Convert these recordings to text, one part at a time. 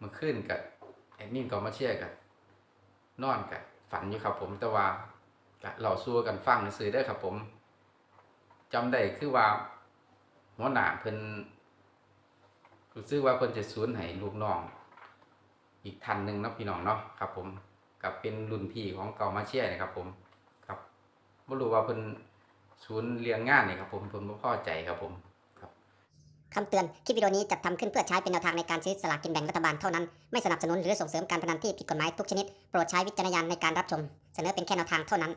เมื่อคืนกับแอดมินก็มาเชียร์กันนอนกับฝันอยู่ครับผมแต่ว่าก็เราสู้กันฟังซื้อได้ครับผมจำได้คือว่าหัวหน้าเพิ่นรู้สึกว่าเพิ่นจะสูญให้ลูกน้อง อีกท่านหนึ่งนะพี่น้องเนาะครับ ผมกับเป็นรุ่นพี่ของเก่ามาเชียร์นะครับผมครับไม่รู้ว่าเพิ่นศูนเรียงงานนี่ครับผมเพิ่นบ่พอใจครับผม คำเตือน คลิปวิดีโอนี้จัดทำขึ้นเพื่อใช้เป็นแนวทางในการซื้อสลากกินแบ่งรัฐบาลเท่านั้น ไม่สนับสนุนหรือส่งเสริมการพนันที่ผิดกฎหมายทุกชนิด โปรดใช้วิจารณญาณในการรับชม เสนอเป็นแค่แนวทางเท่านั้น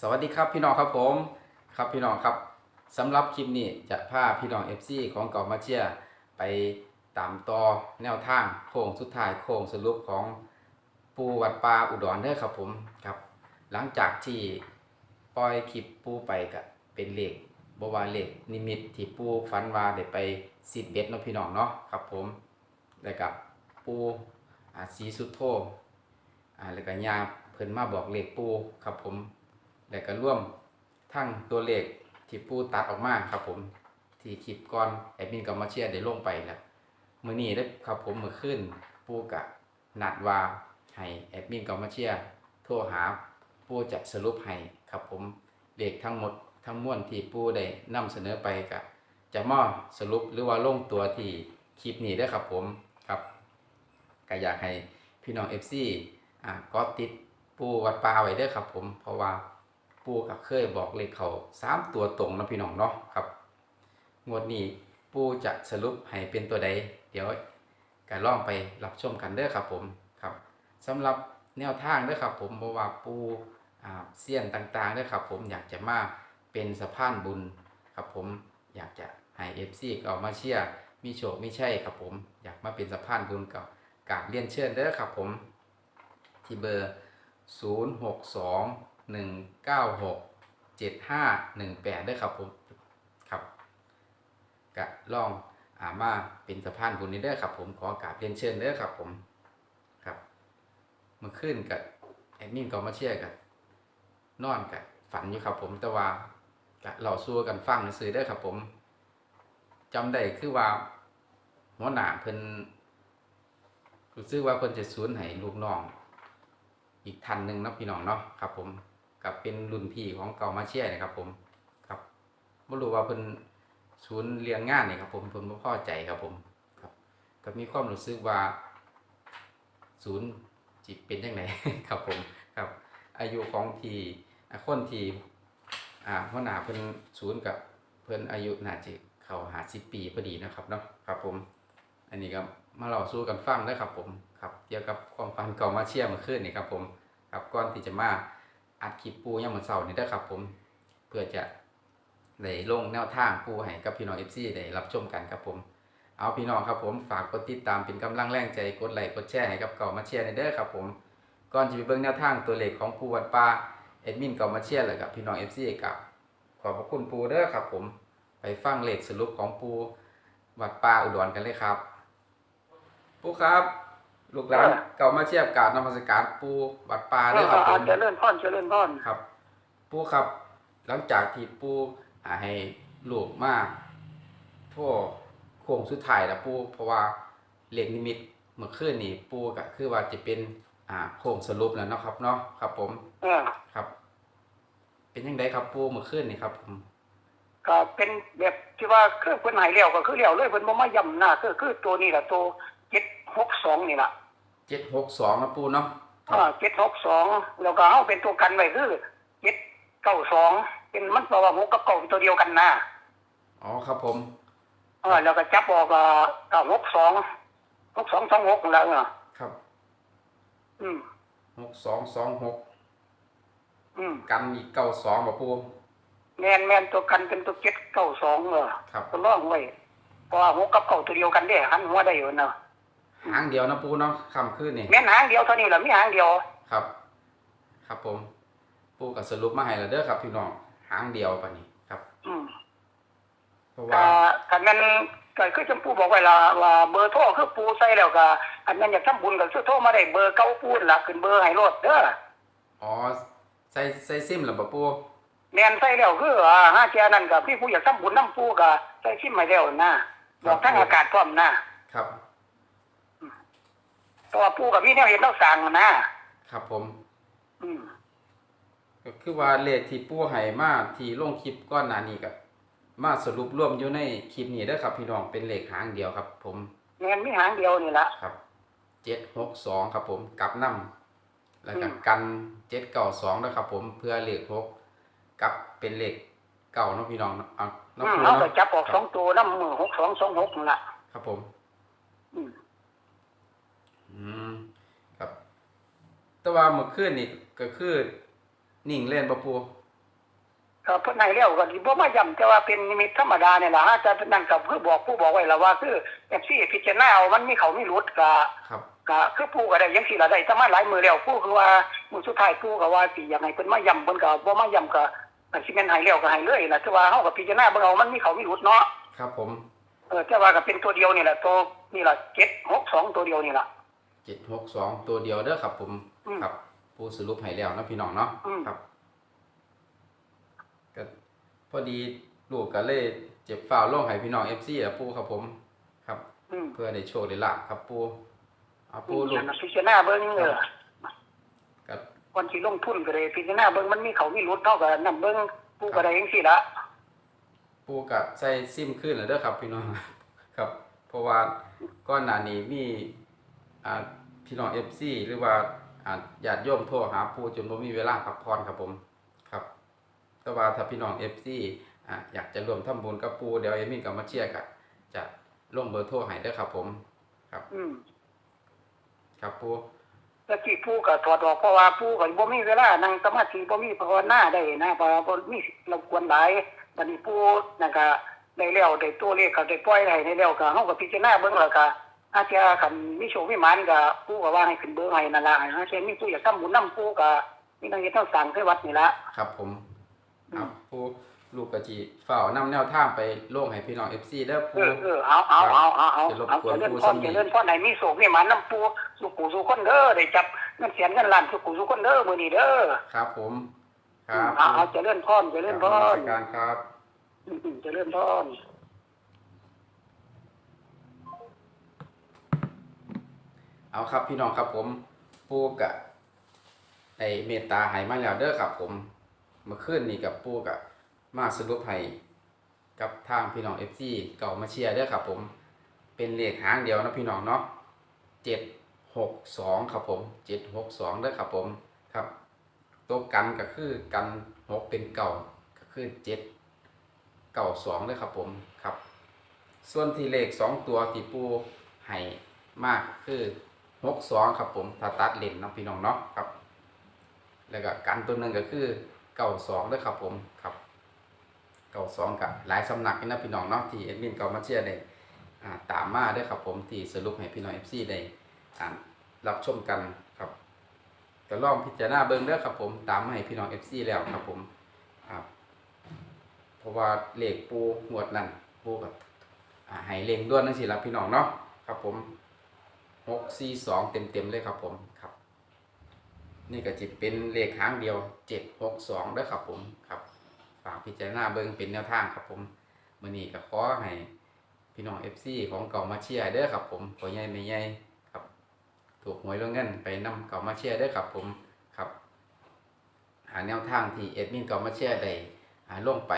สวัสดีครับพี่น้องครับผม ครับพี่น้องครับสำหรับคลิปนี้จะพาพี่น้อง FC ของเก่ามาเชียร์ไปตามต่อแนวทางโค้งสุดท้ายโค้งสรุปของปูวัดป่าอุดรเด้อครับผมครับ หลังจากที่ปล่อยคลิปปูไปก็เป็นเลข บวาเลขนิมิตที่ปูฝันว่าได้ไปสิบเบ็ดเนาะพี่น้องเนาะครับผมแล้วกับปูอาสีสุดโทอ่าแล้วก็ยาเพิ่นมาบอกเลขปูครับผมแล้วก็ร่วมทั้งตัวเลขที่ปูตัดออกมาครับผม ที่คลิปก่อนแอดมินก็มาเชียได้ลงไปแล้วมือนี้ได้ครับผมมื้อคืนปูกะนัดว่าให้แอดมินก็มาเชียโทรหาปูจะสรุปให้ครับผมเลขทั้งหมด ทั้งมวลที่ปูได้นำเสนอไปกะจะมอสรุปหรือว่าลงตัวที่คลิปนี้ได้ครับผมครับก็อยากให้พี่น้อง FC อ่าก็ติดปูวัดป่าไว้ด้อครับผมเพราะว่าปูกับเคยบอกเลขเขาสามตัวตรงนะพี่น้องเนาะครับงวดนี้ปูจะสรุปให้เป็นตัวใด เดี๋ยวก็ลองไปรับชมกันเด้อครับผมครับสำหรับแนวทางเด้อครับผมเพราะว่าปูเสี้ยนต่างๆเด้อครับผมอยากจะมา เป็นสะพานบุญครับผมอยากจะให้เอฟซีก็มาเชียร์มีโชคมีชัยครับผม อยากมาเป็นสะพานบุญกับกาบเรียนเชิญเด้อครับผม ที่เบอร์ 0 6 2 1 9 6 7 5 1 8ด้วยครับผมครับกะลองอามาเป็นสะพานบุญนี้เด้อครับผมขอกาบเรียนเชิญเด้อครับผมครับเมื่อคืนกับแอดมินก็มาเชียร์กันนอนกับฝันอยู่ครับผมแต่ว่า เราสู้กันฟังซื้อเด้ครับผมจำได้คือว่าหัวหน้าเพิ่นรู้สึกว่าเพิ่นจะสูญให้ลูกน้อง อีกท่านหนึ่งนะพี่น้องเนาะครับ ผมกับเป็นรุ่นพี่ของเก่ามาเชียร์นะครับ ผมครับไม่รู้ว่าเพิ่นศูนย์เรียงงานนี่ครับ ผมเพิ่นบ่พอใจครับผมครับก็มีความรู้สึกว่าศูนย์จิตเป็นยังไงครับผมครับ อายุของทีอ่คนที่ อ่าหัวหนาเพิ่นศูนย์กับเพิ่นอายุน่าจะเข้าหาสิบปีพอดีนะครับเนาะครับผม อันนี้ก็มาเล่าสู้กันฟังนะครับผมครับเกี่ยวกับความฝันเก่ามาเชียมื่อคืนนี่ครับผมครับก่อนที่จะมาอัดคลิปปูย่ามมื้อเช้านี่เด้ครับ ผม เพื่อจะได้ลงแนวทางปูให้กับพี่น้อง FC ได้รับชมกันครับผม เอาพี่น้องครับผมฝากกดติดตามเป็นกำลังแรงใจกดไลค์กดแชร์ให้กับเก่ามาเชียร์ในเด้อครับผมก่อนจะไปเบิ่งแนวทางตัวเลขของปูวัดป่า ดมินเก่ามาเชียร์แล้วกับพี่น้อง FC กับขอบพระคุณปูเด้อครับผมไปฟังเลขสรุปของปูวัดป่าอุดรกันเลยครับ ปูครับ ลูกหลานเออเก่ามาเชียร์กราบนมัสการปูวัดป่าเอเด้ออครับผอามเจริญพรเจริญพรครับ ปูครับ หลังจากที่ปูอ่าให้ลูกมาทั่วโค้งสุดท้ายแล้วปูเพราะว่าเลขนิมิตเมื่อคืนนี่ปูก็คือว่าจะเป็นอ่าโค้งสรุปแล้วเนาะครับเนาะครับผมเออครับ เป็นยังไงครับปูเมื่อคืนนี่ครับผมก็เป็นแบบที่ว่าคือเพิ่นใหายแล้วก็คือแล้วเลยเพิ่นบ่มาย่ำหน้าคือคือตัวนี้ล่ะตัว762นี่ล่ะเจ็ดหกสองนะปูเนาะอ่า762แล้วก็เฮาเป็นตัวกันไว้คือ792เป็นมันแปลว่าหกกับเก้าเป็นตัวเดียวกันนะอ๋อครับผมเออแล้วก็จับออกก็ก็62 6226นั่นล่ะเออครับ อืมหกสองสองหก อืมกันอีกเก้าสองบ่ปูแม่นแม่นตัวกันเป็นตัว792เออครับตัวรองไว้เพราะว่าหกกับเก้าตัวเดียวกันเด้หันหัวได้อยู่เนาะหางเดียวนะปูเนาะคำคืนนี่แม่นหางเดียวเท่านี้แหละมีหางเดียว ครับ ครับผม ปูกับสรุปมาให้แล้วเด้อครับพี่น้องหางเดียวปะนี่ครับอืมเพราะก็ว่าคันแม่นก็คือจำปูบอกไว้ละว่าเบอร์โทรคือปูใส่แล้วก็อันนั้นอยากทำบุญก็คือโทรมาได้เบอร์เก่าปูนั่นล่ะขึ้นเบอร์ให้โลดเด้ออ๋อใส่ใส่ซิมหรือเปล่าปูแม่นใส่แล้วคืออ่าห้าเจ้านั่นก็พี่ผู้อยากทำบุญนํปูก็ใส่ชิมให้แล้วนะบอกทั้งอากาศพร้อมนะครับเพราะว่าปูกับพี่เนี่ยเห็นต้องสั่งนะครับผม อืมก็คือว่าเลขที่ปู่ให้มาที่ลงคลิปก้อนหน้านี้ก็มาสรุปรวมอยู่ในคลิปนี้เด้อครับ พี่น้องเป็นเลขหางเดียวครับ ผมเงินมีหางเดียวนี่ละครับเจ็ดหกสองครับผมกลับน้ำ แล้วก็อืมกันเจ็ดเก้าสองนะครับผมเพื่อเลขหกกลับเป็นเลขเก่าเนาะพี่น้องเนาะเอาอืเนาะมปู่เขาเนาะก็จับออกสองตัวน้ำมือหกสองสองหกนั่นละครับผม อืมอืมครับ แต่ว่าเมื่อคืนนี่ก็คือนิ่งเล่นปะปูก็เพิ่นให้แล้วก็สิบ่มาย้ำแต่ว่าเป็นนิมิตธรรมดาเนี่ยล่ะฮะแต่เพิ่นนั่นก็เพื่อบอกผู้บอกไว้แล้วว่าคือแอปซี่พิจารณาเอามันมีเขามีหลุดก็ครับ ก็คือผู้ก็ได้ยังสิละได้แต่มาหลายมือแล้วผู้คือว่ามื้อสุดท้ายผู้ก็ว่าสิอยากให้เพิ่นมาย้ำเพิ่นก็บ่มาย้ำก็ก็สิแม่นให้แล้วก็ให้เลยล่ะแต่ว่าเฮาก็พิจารณาเบิ่งเอามันมีเขามีหลุดเนาะครับผมเออแต่ว่าก็เป็นตัวเดียวนี่แหละตัวนี่ล่ะ762ตัวเดียวนี่ล่ะเจ็ดหกสองตัวเดียวเด้อครับ ผมอืมครับปูสรุปให้แล้วเนาะพี่น้องเนาะอืมครับก็พอดีลูกก็เลยเจ็บฝ่าวลงให้พี่น้องเอฟซีอะปูครับผม ครับอืมเพื่อได้โชคได้ลาภครับปู เอาปูลูกพิจารณาเบิ่งเออก็คนสิลงทุนก็ได้พิจารณาเบิ่งมันมีเขามีหลุดเท่ากับนำเบิ่งผู้ก็ได้จังซี่ละปูกับใส่ซิมขึ้นแล้วเด้อครับ พี่น้องครับ เพราะว่าก้อนหน้านี้มีอ่าพี่น้องเอฟซีหรือว่าอ่าญาติโยมโทรหาปูจนบ่มีเวลาพักผ่อนครับผมครับ แต่ว่าถ้าพี่น้องเอฟซีอ่าอยากจะร่วมทำบุญกับปูเดี๋ยวเอมินกับมาเชียร์กันจะลงเบอร์โทรให้เด้อครับผม ครับ อืม ครับปูแต่ที่ผู้ก็ถอดออกเพราะว่าผู้ก็บ่มีเวลานั่งสมาธิบ่มีภาวนาได้นะเพราะว่าบ่มีรบกวนหลายบัดนี้ผู้นั่นก็ได้แล้วได้ตัวเลขก็ได้ปล่อยให้ได้แล้วก็เฮาก็พิจารณาเบิ่งแล้วก็อาจจะคันมีโชคมีหมานก็ผู้ก็ว่าให้ขึ้นเบอร์ให้นั่นล่ะอาจจะมีผู้อยากทำบุญนํผู้ก็มีทางเฮ็ดทางสร้างให้วัดนี่ล่ะครับผมอืมครับปู ลูกกะจีฝ่าวนำแนวทางไปลงให้พี่น้องเอฟซีเด้อเอปูอเออเอาเอาเอาเอาเอาจะรบเอากวนเจริญผู้พรสำนีเจริญพรให้มีโชคมีหมานนํผู้สุขหูสุขคนเด้อได้จับเงินแสนเงินล้านสุขหูสุขคนเด้อมื้อนี้เด้อครับผม ครับเอาเอาเจริญพรเจริญพครบการครับอืมเจริญพรเอาครับพี่น้องครับผมปูกะไอเมตตาให้มาแล้วเด้อครับผมเมื่อคืนนี้กับปูกะ มาสรุปให้กับทางพี่น้องเอฟซีเก่ามาเชียร์ด้อครับผม เป็นเลขหางเดียวนะพี่น้องเนาะเจ็ดหกสองครับผมเจ็ดหกสองเด้อครับผมครับตัวกันก็คือกันหกเป็นเก่าก็คือเจ็ดเก่าสองเด้อครับผมครับ ส่วนที่เลขสองตัวที่ปูให้มากคือหกสองครับผมถ้าตัดเลนนะพี่น้องเนาะครับ แล้วก็กันตัวหนึ่งก็คือเก่าสองด้วยครับผมครับาสองกับหลายสำนักนะพี่น้องเนาะที่เอ็ดมินเก่ามาเชียร์ได้ตามมาด้วยครับผมที่สรุปให้พี่น้องเอฟซีได้รับชมกันครับก็ลองพิจารณาเบิ่งเด้อครับผมตามมาให้พี่น้องเอฟซีแล้วครับผมเพราะว่าเลขปูหวดนั่นปูกับอ่าให้เลงด้วนนั่นสิละพี่น้องเนาะครับผมหกสี่สองเต็มเต็มๆเลยครับผมครับ นี่ก็จะเป็นเลขหางเดียวเจ็ดหกสองด้วยครับผมครับากพิจารณาเบิ่งเป็นแนวทางครับผมมื่อนี้ก็ขอให้พี่น้องเอฟซีของเก่ามาเชียร์เด้อครับผมพ่อใหญ่แม่ใหญ่ครับ ถูกหวยเรื่องเงินไปนำเก่ามาเชียร์เด้อครับผมครับ หาแนวทางที่เอ็ดมินเก่ามาเชียร์ได้อ่าลงไป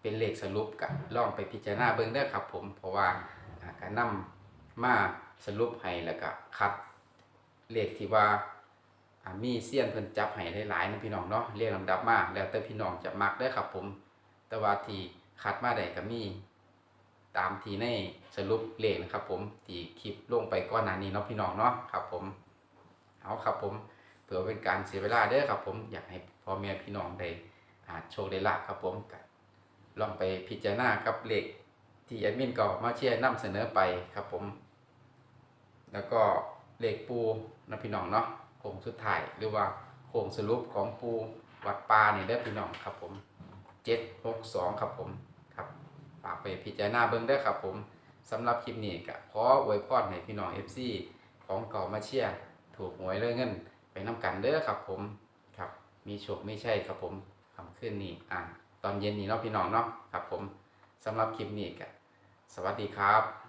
เป็นเลขสรุปกับลองไปพิจารณาเบิ่งได้อครับ ผมเพราะว่าการนำมาสรุปให้แล้วก็คัดเลขที่ว่า มีเสี้ยนเพิ่นจับให้หลายๆนะพี่น้องเนาะเรียงลำดับมาแล้วแต่พี่น้องจะมักได้ครับผม แต่ว่าที่คัดมาได้ก็มี ตามที่ในสรุปเลขนะครับผมที่คลิปลงไปก่อนหน้านี้เนาะพี่น้องเนาะครับผมเอาครับผมเพื่อเป็นการเสียเวลาเด้อครับผมอยากให้พ่อแม่พี่น้องได้อ่าโชคได้ลาภครับผมกลองไปพิจารณากับเลขที่แอดมินก็มาเชียร์นำเสนอไปครับผม แล้วก็เลขปูนะพี่น้องเนาะ โค้งสุดท้ายหรือว่าโค้งสรุปของปูวัดปลาเนี่ยได้อพี่น้องครับผมเจ็ดหกสองครับผมครับฝากไปพิจารณาเบิ้งได้ครับผมสำหรับคลิปนี้ก็ขออวยพรให้พี่น้อง FC ของเก่ามาเชียร์ถูกหวยเรื่องเงินไปน้ำกันเด้อครับผมครับ มีโชคไม่ใช่ครับผมคำขึ้นนี้อ่าตอนเย็นนี้เนาะพี่น้องเนาะครับผมสำหรับคลิปนี้ก็สวัสดีครับ